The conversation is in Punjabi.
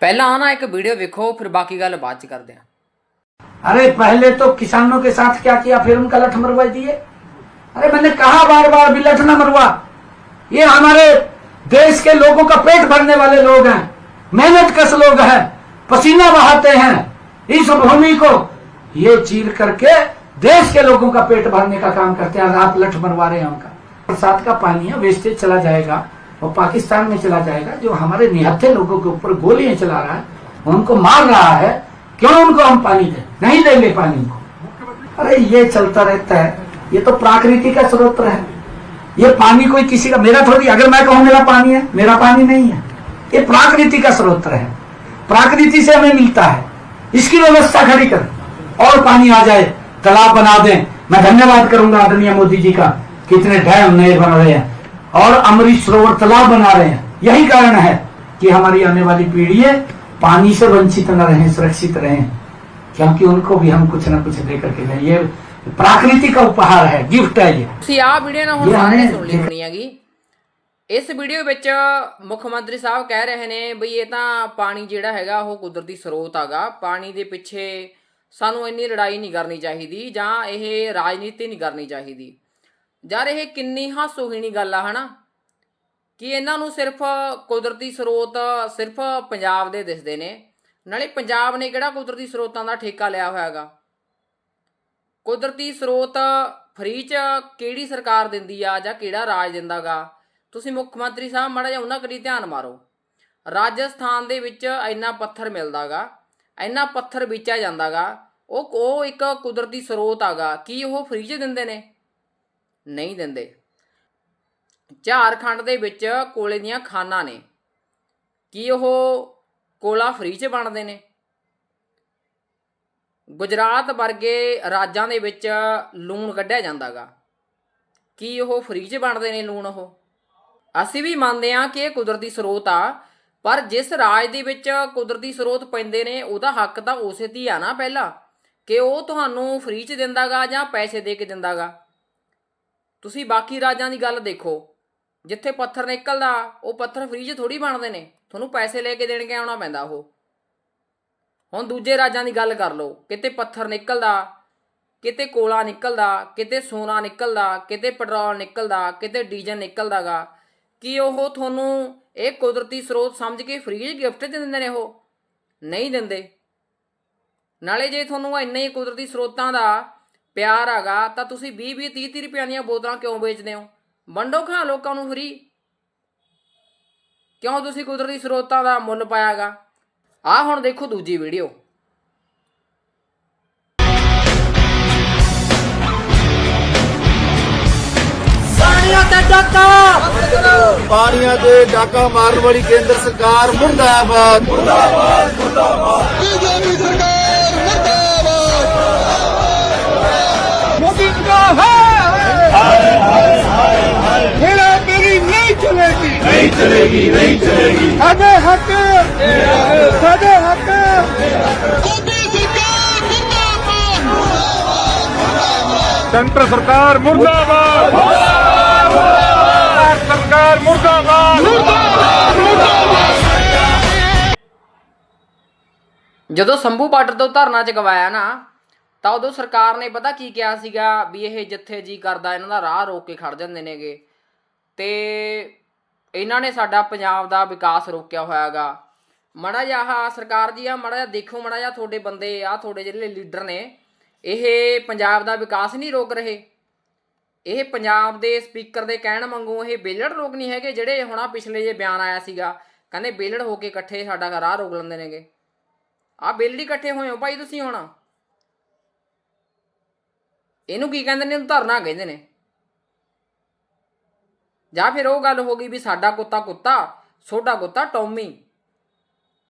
ਪਹਿਲਾਂ ਆਣਾ ਇੱਕ ਵੀਡੀਓ ਵੇਖੋ ਫਿਰ ਬਾਕੀ ਗੱਲ ਬਾਅਦ ਚ ਕਰਦੇ ਹਾਂ अरे पहले तो किसानों के साथ क्या किया फिर उनका लठ मरवा दिए अरे मैंने कहा बार बार भी लठ न मरवा ये हमारे देश के लोगों का पेट भरने वाले लोग हैं मेहनत कश लोग हैं पसीना बहाते हैं इस भूमि को ये चीर करके देश के लोगों का पेट भरने का काम करते हैं आप लठ मरवा रहे हैं उनका बरसात का पानी है वेस्टेज चला जाएगा वो पाकिस्तान में चला जाएगा, जो हमारे निहत्थे लोगों के ऊपर गोलियाँ चला रहा है, उनको मार रहा है, क्यों उनको हम पानी दें? नहीं देंगे पानी उनको। अरे ये चलता रहता है। ये तो प्राकृतिक का स्रोत है। ये पानी कोई किसी का, मेरा थोड़ी, अगर मैं कहूँ मेरा पानी है, मेरा पानी नहीं है। ये प्राकृतिक का स्रोत है। प्राकृति से हमें मिलता है। इसकी व्यवस्था खड़ी कर। और पानी आ जाए, तालाब बना दें। मैं धन्यवाद करूँगा आदरणीय मोदी जी का, कितने डैम नए बन रहे हैं। और अमृत सरोवर तालाब बना रहे हैं यही कारण है कि हमारी आने वाली पीढ़ी पानी से वंचित न रहें सुरक्षित रहें क्योंकि उनको भी हम कुछ ना कुछ दे करके दें ये प्राकृतिक का उपहार है गिफ्ट है ये ਤੁਸੀਂ ਆਹ ਵੀਡੀਓ ਨਾ ਹੁਣ ਇਹ ਸਾਰਿਆਂ ਨੇ ਆਣੇ ਸੁਣ ਲਈ ਦੇਖ- ਹੋਣੀ ਹੈਗੀ ਇਸ ਵੀਡੀਓ ਵਿੱਚ ਮੁੱਖ ਮੰਤਰੀ ਸਾਹਿਬ ਕਹਿ ਰਹੇ ਨੇ ਬਈ ਇਹ ਤਾਂ ਪਾਣੀ ਜਿਹੜਾ ਹੈਗਾ ਉਹ ਕੁਦਰਤੀ ਸਰੋਤ ਹੈਗਾ ਪਾਣੀ ਦੇ ਪਿੱਛੇ ਸਾਨੂੰ ਇੰਨੀ ਲੜਾਈ ਨਹੀਂ ਕਰਨੀ ਚਾਹੀਦੀ ਜਾਂ ਇਹ ਰਾਜਨੀਤੀ ਨਹੀਂ ਕਰਨੀ ਚਾਹੀਦੀ ਯਾਰ ਇਹ ਕਿੰਨੀ ਹਾਸੋਹੀਣੀ ਗੱਲ ਆ, ਹਨਾ? ਕਿ ਇਹਨਾਂ ਨੂੰ ਸਿਰਫ ਕੁਦਰਤੀ ਸਰੋਤ ਸਿਰਫ ਪੰਜਾਬ ਦੇ ਦਿਸਦੇ ਨੇ। ਨਾਲੇ ਪੰਜਾਬ ਨੇ ਕਿਹੜਾ ਕੁਦਰਤੀ ਸਰੋਤਾਂ ਦਾ ਠੇਕਾ ਲਿਆ ਹੋਇਆ ਹੈਗਾ ਕੁਦਰਤੀ ਸਰੋਤ ਫ੍ਰੀ ਚ ਕਿਹੜੀ ਸਰਕਾਰ ਦਿੰਦੀ ਆ ਜਾਂ ਕਿਹੜਾ ਰਾਜ ਦਿੰਦਾਗਾ? ਤੁਸੀਂ ਮੁੱਖ ਮੰਤਰੀ ਸਾਹਿਬ ਮਾੜਾ ਜਿਹਾ ਉਹਨਾਂ ਕਰੀ ਧਿਆਨ ਮਾਰੋ। ਰਾਜਸਥਾਨ ਦੇ ਵਿੱਚ ਇੰਨਾ ਪੱਥਰ ਮਿਲਦਾਗਾ, ਇੰਨਾ ਪੱਥਰ ਵੇਚਿਆ ਜਾਂਦਾਗਾ, ਉਹ ਉਹ ਇੱਕ ਕੁਦਰਤੀ ਸਰੋਤ ਆਗਾ। ਕੀ ਉਹ ਫ੍ਰੀ ਚ ਦਿੰਦੇ ਨੇ? ਨਹੀਂ ਦਿੰਦੇ। ਝਾਰਖੰਡ ਦੇ ਵਿੱਚ ਕੋਲੇ ਦੀਆਂ ਖਾਨਾਂ ਨੇ। ਕੀ ਉਹ ਕੋਲਾ ਫ੍ਰੀ ਚ ਬਣਦੇ ਨੇ? ਗੁਜਰਾਤ ਵਰਗੇ ਰਾਜਾਂ ਦੇ ਵਿੱਚ ਲੂਣ ਕੱਢਿਆ ਜਾਂਦਾਗਾ। ਕੀ ਉਹ ਫ੍ਰੀ 'ਚ ਬਣਦੇ ਨੇ ਲੂਣ ਉਹ? ਅਸੀਂ ਵੀ ਮੰਨਦੇ ਹਾਂ ਕਿ ਇਹ ਕੁਦਰਤੀ ਸਰੋਤ ਆ, ਪਰ ਜਿਸ ਰਾਜ ਦੇ ਵਿੱਚ ਕੁਦਰਤੀ ਸਰੋਤ ਪੈਂਦੇ ਨੇ, ਉਹਦਾ ਹੱਕ ਤਾਂ ਉਸੇ ਦੀ ਆ ਨਾ ਪਹਿਲਾਂ, ਕਿ ਉਹ ਤੁਹਾਨੂੰ ਫ੍ਰੀ 'ਚ ਦਿੰਦਾਗਾ ਜਾਂ ਪੈਸੇ ਦੇ ਕੇ ਦਿੰਦਾਗਾ। ਤੁਸੀਂ ਬਾਕੀ ਰਾਜਾਂ ਦੀ ਗੱਲ ਦੇਖੋ। ਜਿੱਥੇ ਪੱਥਰ ਨਿਕਲਦਾ, ਉਹ ਪੱਥਰ ਫ੍ਰੀ 'ਚ ਥੋੜੀ ਬਣਦੇ ਨੇ। ਤੁਹਾਨੂੰ ਪੈਸੇ ਲੈ ਕੇ ਦੇਣ ਕੇ ਆਉਣਾ ਪੈਂਦਾ ਉਹ। ਹੁਣ ਦੂਜੇ ਰਾਜਾਂ ਦੀ ਗੱਲ ਕਰ ਲਓ। ਕਿਤੇ ਪੱਥਰ ਨਿਕਲਦਾ, ਕਿਤੇ ਕੋਲਾ ਨਿਕਲਦਾ, ਕਿਤੇ ਸੋਨਾ ਨਿਕਲਦਾ, ਕਿਤੇ ਪੈਟਰੋਲ ਨਿਕਲਦਾ, ਕਿਤੇ ਡੀਜ਼ਲ ਨਿਕਲਦਾਗਾ। ਕੀ ਉਹ ਤੁਹਾਨੂੰ ਇਹ ਕੁਦਰਤੀ ਸਰੋਤ ਸਮਝ ਕੇ ਫ੍ਰੀ ਚ ਗਿਫਟ ਦਿੰਦੇ ਨੇ ਉਹ? ਨਹੀਂ ਦਿੰਦੇ। ਨਾਲੇ ਜੇ ਤੁਹਾਨੂੰ ਇੰਨੇ ਹੀ ਕੁਦਰਤੀ ਸਰੋਤਾਂ ਦਾ ਪਿਆਰ ਹੈਗਾ ਤਾਂ ਤੁਸੀਂ 20 20 30 30 ਰੁਪਏ ਦੀਆਂ ਬੋਤਲਾਂ ਕਿਉਂ ਵੇਚਦੇ ਹੋ? ਵੰਡੋ ਖਾ ਲੋਕਾਂ ਨੂੰ ਫਰੀ ਕਿਉਂ ਤੁਸੀਂ ਕੁਦਰਤੀ ਸਰੋਤਾਂ ਦਾ ਮੁੱਲ ਪਾਇਆਗਾ? ਆ ਹੁਣ ਦੇਖੋ ਦੂਜੀ ਵੀਡੀਓ ਪਾਣੀਆਂ ਤੇ ਡਾਕਾ! ਪਾਣੀਆਂ ਤੇ ਡਾਕਾ ਮਾਰਨ ਵਾਲੀ ਕੇਂਦਰ ਸਰਕਾਰ ਮੁਰਦਾਬਾਦ। ਮੁਰਦਾਬਾਦ ਮੁਰਦਾਬਾਦ। ਬੀਜੇਪੀ ਸਰਕਾਰ ਨਹੀਂ ਚਲੇਗੀ ਨਹੀਂ ਚਲੇਗੀ ਸਾਡੇ ਹੱਕ। ਸਾਡੇ ਹੱਕ ਸੈਂਟਰ ਸਰਕਾਰ ਮੁਰਦਾਬਾਦ। ਮੁਰਦਾਬਾਦ। ਸਰਕਾਰ ਮੁਰਦਾਬਾਦ। ਜਦੋਂ ਸੰਭੂ ਬਾਰਡਰ ਤੋਂ ਧਰਨਾ ਚਗਵਾਇਆ ਨਾ ਤਾਂ ਉਦੋਂ ਸਰਕਾਰ ਨੇ ਪਤਾ ਕੀ ਕਿਹਾ ਸੀਗਾ ਵੀ ਇਹ ਜਿੱਥੇ ਜੀ ਕਰਦਾ ਇਹਨਾਂ ਦਾ ਰਾਹ ਰੋਕ ਕੇ ਖੜ ਜਾਂਦੇ ਨੇਗੇ। ਤੇ ਇਹਨਾਂ ਨੇ ਸਾਡਾ ਪੰਜਾਬ ਦਾ ਵਿਕਾਸ ਰੋਕਿਆ ਹੋਇਆਗਾ। ਮੜਾ ਜਿਹਾ ਆਹ ਸਰਕਾਰ ਜੀ ਆ, ਮੜਾ ਜਿਹਾ ਦੇਖੋ, ਮੜਾ ਜਿਹਾ ਤੁਹਾਡੇ ਬੰਦੇ ਆ, ਤੁਹਾਡੇ ਜਿਹੜੇ ਲੀਡਰ ਨੇ, ਇਹ ਪੰਜਾਬ ਦਾ ਵਿਕਾਸ ਨਹੀਂ ਰੋਕ ਰਹੇ। ਇਹ ਪੰਜਾਬ ਦੇ ਸਪੀਕਰ ਦੇ ਕਹਿਣ ਵਾਂਗੂ ਇਹ ਬੇਲੜ ਲੋਕ ਨਹੀਂ ਹੈਗੇ ਜਿਹੜੇ ਹੁਣਾ ਪਿਛਲੇ ਜੇ ਬਿਆਨ ਆਇਆ ਸੀਗਾ। ਕਹਿੰਦੇ ਬੇਲੜ ਹੋ ਕੇ ਇਕੱਠੇ ਸਾਡਾ ਰਾਹ ਰੋਕ ਲੈਂਦੇ ਨੇਗੇ। ਆ ਬੇਲੜੀ ਇਕੱਠੇ ਹੋਏ ਹੋ ਭਾਈ ਤੁਸੀਂ ਹੁਣ। ਇਹਨੂੰ ਕੀ ਕਹਿੰਦੇ ਨੇ? ਇਹਨੂੰ ਧਰਨਾ ਕਹਿੰਦੇ ਨੇ। ਜਾਂ ਫਿਰ ਉਹ ਗੱਲ ਹੋ ਗਈ ਵੀ ਸਾਡਾ ਕੁੱਤਾ ਕੁੱਤਾ ਛੋਟਾ ਕੁੱਤਾ ਟੌਮੀ।